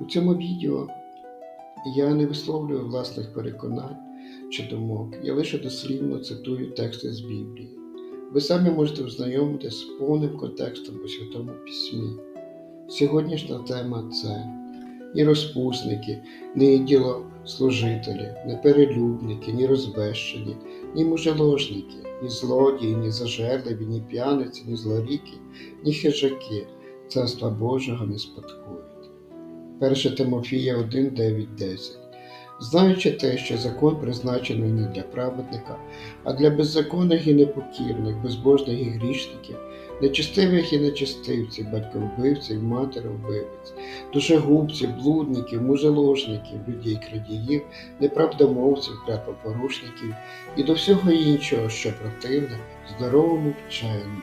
У цьому відео я не висловлюю власних переконань чи думок, я лише дослівно цитую тексти з Біблії. Ви самі можете ознайомитися з повним контекстом у Святому Письмі. Сьогоднішня тема це ні розпусники, ні ділослужителі, ні перелюбники, ні розбещені, ні мужеложники, ні злодії, ні зажерливі, ні п'яниці, ні злоріки, ні хижаки, царства Божого не спадкують. 1 Тимофія 1, 9, 10. Знаючи те, що закон призначений не для праведника, а для беззаконних і непокірних, безбожних і грішників, нечистивих і нечистивців, батьковбивців, матеровбивець, душегубців, блудників, мужеложників, людей крадіїв, неправдомовців, клятвопорушників і до всього іншого, що противне здоровому вченню.